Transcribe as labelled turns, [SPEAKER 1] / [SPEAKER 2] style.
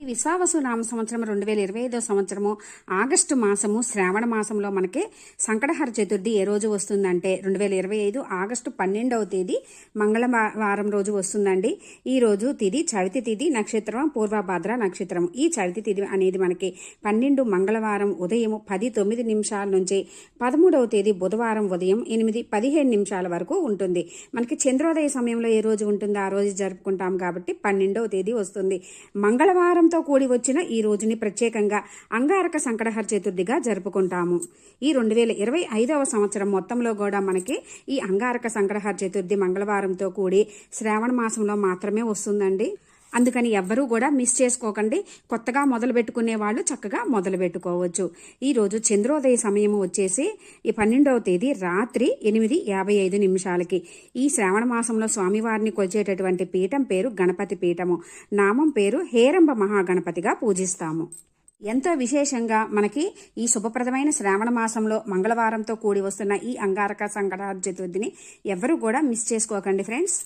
[SPEAKER 1] ఈ విశ్వావసు నామ సంవత్సరం రెండు వేల ఇరవై ఐదో సంవత్సరము ఆగస్టు మాసము శ్రావణ మాసంలో మనకి సంకటహర చతుర్థి ఏ రోజు వస్తుందంటే రెండు వేల ఇరవై ఐదు ఆగస్టు పన్నెండవ తేదీ మంగళవారం రోజు వస్తుందండి. ఈ రోజు తిది చవితి తిది నక్షత్రం పూర్వభాద్ర నక్షత్రం ఈ చవితి తిది అనేది మనకి పన్నెండు మంగళవారం ఉదయం పది తొమ్మిది నిమిషాల నుంచి పదమూడవ తేదీ బుధవారం ఉదయం ఎనిమిది పదిహేను నిమిషాల వరకు ఉంటుంది. మనకి చంద్రోదయ సమయంలో ఏ రోజు ఉంటుందో ఆ రోజు జరుపుకుంటాం కాబట్టి పన్నెండవ తేదీ వస్తుంది. మంగళవారం మంగళవారంతో కూడి వచ్చిన ఈ రోజుని ప్రత్యేకంగా అంగారక సంకటహర చతుర్థిగా జరుపుకుంటాము. ఈ రెండు వేల ఇరవై ఐదవ సంవత్సరం మొత్తంలో కూడా మనకి ఈ అంగారక సంకటహర చతుర్థి మంగళవారంతో కూడి శ్రావణ మాసంలో మాత్రమే వస్తుందండి. అందుకని ఎవ్వరూ కూడా మిస్ చేసుకోకండి. కొత్తగా మొదలు పెట్టుకునే వాళ్ళు చక్కగా మొదలు పెట్టుకోవచ్చు. ఈరోజు చంద్రోదయ సమయం వచ్చేసి ఈ పన్నెండవ తేదీ రాత్రి ఎనిమిది యాభై ఐదు నిమిషాలకి. ఈ శ్రావణ మాసంలో స్వామివారిని కొలిచేటటువంటి పీఠం పేరు గణపతి పీఠము. నామం పేరు హేరంబ మహాగణపతిగా పూజిస్తాము. ఎంతో విశేషంగా మనకి ఈ శుభప్రదమైన శ్రావణ మాసంలో మంగళవారంతో కూడి వస్తున్న ఈ అంగారక సంకట చతుర్థిని ఎవరు కూడా మిస్ చేసుకోకండి ఫ్రెండ్స్